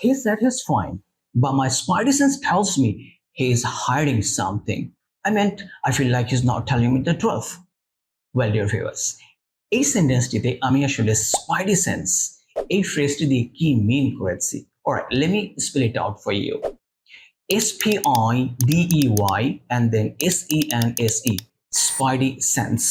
he said he's fine, but my spidey sense tells me he is hiding something. I meant, I feel like he's not telling me the truth. Well, dear viewers, এই সেন্টেন্সটিতে আমি আসলে Spidey sense এই ফ্রেজটি দিয়ে কি মিন করেছি Alright, let me spell it out for you. S P I D E Y and then S E N S E, spidey sense.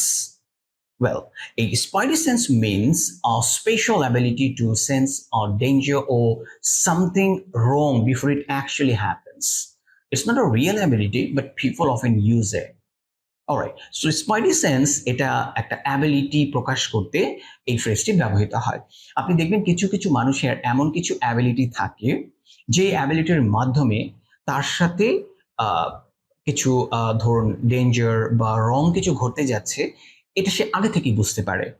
Well, a spidey sense means a special ability to sense a danger or something wrong before it actually happens. It's not a real ability, but people often use it. Alright, so spidey sense এটা একটা ability প্রকাশ করতে এই ফ্রেজটি ব্যবহৃত হয় আপনি দেখবেন কিছু কিছু মানুষের এমন কিছু অ্যাবিলিটি থাকে যে অ্যাবিলিটির মাধ্যমে তার সাথে কিছু ধরুন ডেঞ্জার বা রং কিছু ঘটতে যাচ্ছে এটা সে আগে থেকেই বুঝতে পারে।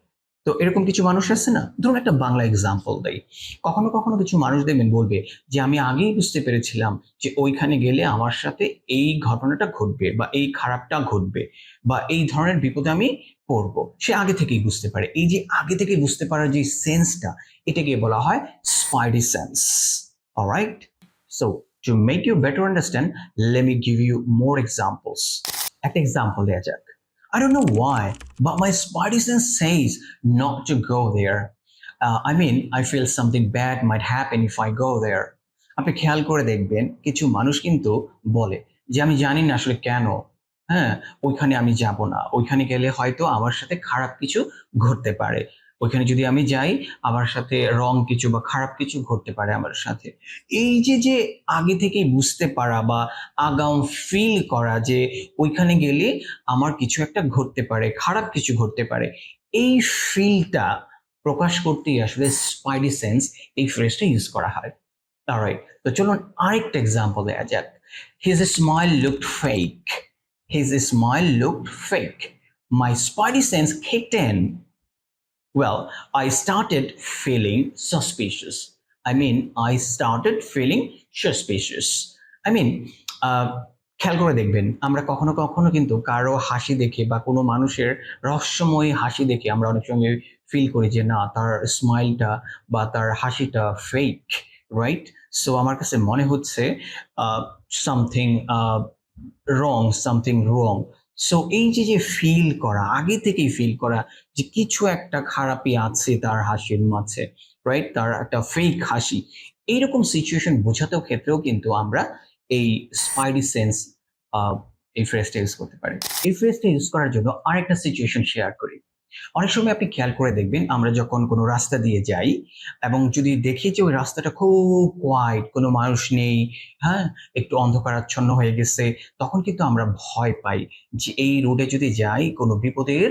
তো এরকম কিছু মানুষ আছে না? ধরুন একটা বাংলা এক্সাম্পল দেই। কখনো কখনো কিছু মানুষ দেখবেন বলবে যে, আমি আগেই বুঝতে পেরেছিলাম যে ওইখানে গেলে আমার সাথে এই ঘটনাটা ঘটবে বা এই খারাপটা ঘটবে বা এই ধরনের বিপদে আমি পড়ব। সে আগে থেকেই বুঝতে পারে। এই যে আগে থেকে বুঝতে পারার যে সেন্সটা এটাকে বলা হয় spidey sense alright so to make you better understand let me give you more examples একটা এক্সাম্পল দেওয়া যাক। I don't know why, but my spidey sense says not to go there. Uh, I mean, I feel something bad might happen if I go there. আপনি খেয়াল করে দেখবেন কিছু মানুষ কিন্তু বলে যে আমি জানি না আসলে কেন হ্যাঁ ওইখানে আমি যাব না ওইখানে গেলে হয়তো আমার সাথে খারাপ কিছু ঘটতে পারে ওইখানে যদি আমি যাই, আমার সাথে রং কিছু বা খারাপ কিছু ঘটতে পারে আমার সাথে। এই যে যে আগে থেকেই বুঝতে পারা বা আগাম ফিল করা যে ওইখানে গেলে আমার কিছু একটা ঘটতে পারে, খারাপ কিছু ঘটতে পারে, এই ফিলটা প্রকাশ করতেই আসলে স্পাইডি সেন্স এই ফ্রেজটা ইউজ করা হয়। রাইট তো চলুন আরেকটা এক্সাম্পল দেওয়া যাক। His smile looked fake his smile looked fake my spidey sense in. Well i started feeling suspicious. I mean i started feeling suspicious. I mean uh, খেয়াল করে দেখবেন আমরা কখনো কখনো কিন্তু কারও হাসি দেখে বা কোনো মানুষের রহস্যময় হাসি দেখে আমরা অনেক সময় ফিল করি যে না তার স্মাইলটা বা তার হাসিটা ফেক রাইট সো আমার কাছে মনে হচ্ছে something wrong something wrong so এই যে যে ফিল করা, আগে থেকেই ফিল করা যে, কিছু একটা খারাপই আছে তার হাসির মাঝে রাইট তার একটা ফেক হাসি। এইরকম সিচুয়েশন বোঝাতেও ক্ষেত্রেও কিন্তু আমরা এই স্পাইডি সেন্স এই ফ্রেজটা ইউজ করতে পারি। এই ফ্রেজটা ইউজ করার জন্য আরেকটা সিচুয়েশন শেয়ার করি। অনেক সময় আপনি খেয়াল করে দেখবেন, আমরা যখন কোনো রাস্তা দিয়ে যাই এবং যদি দেখি যে ওই রাস্তাটা খুব কোয়াইট কোনো মানুষ নেই হ্যাঁ? একটু অন্ধকারাচ্ছন্ন হয়ে গেছে, তখন কিন্তু আমরা ভয় পাই যে এই রোডে যদি যাই, কোনো বিপদের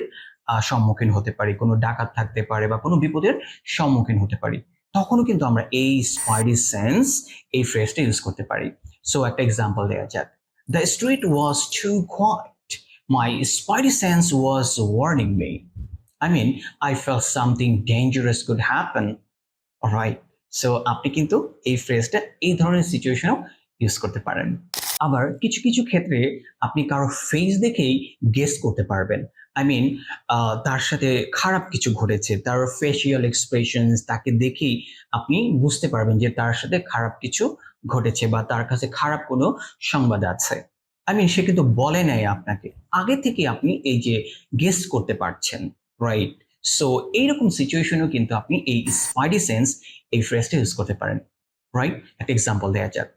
সম্মুখীন হতে পারি, কোনো ডাকাত থাকতে পারে বা কোনো বিপদের সম্মুখীন হতে পারি, তখনও কিন্তু আমরা এই স্পাইডি সেন্স এই ফ্রেজটা ইউজ করতে পারি। সো একটা এক্সাম্পল দেওয়া যাক। The street was too quiet my spidey sense was warning me I mean, I felt something dangerous could happen. Alright. So আপনি কিন্তু এই ফ্রেজটা এই ধরনের সিচুয়েশনেও ইউজ করতে পারেন আবার কিছু কিছু ক্ষেত্রে আপনি কারও ফেস দেখেই গেস করতে পারবেন আই মিন তার সাথে খারাপ কিছু ঘটেছে তার ফেসিয়াল এক্সপ্রেশন তাকে দেখেই আপনি বুঝতে পারবেন যে তার সাথে খারাপ কিছু ঘটেছে বা তার কাছে খারাপ কোনো সংবাদ আছে আই মিন সে কিন্তু বলে নাই আপনাকে আগে থেকে আপনি এই যে গেস করতে পারছেন রাইট সো এইরকম সিচুয়েশনেও কিন্তু আপনি এই স্পাইডি সেন্স এই ফ্রেজটা ইউজ করতে পারেন রাইট একটা এক্সাম্পল দেওয়া যাক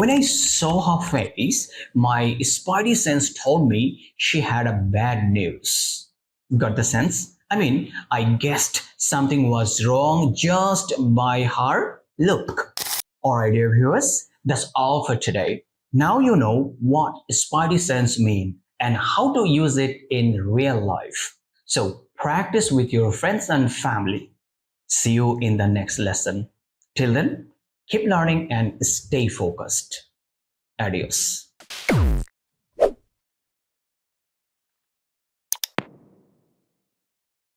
When I saw her face, my spidey sense told me she had a bad news. Got the sense? I mean, I guessed something was wrong just by her look. Alright, dear viewers, that's all for today. Now you know what spidey sense mean and how to use it in real life. So practice with your friends and family. See you in the next lesson. Till then, keep learning and stay focused. Adios.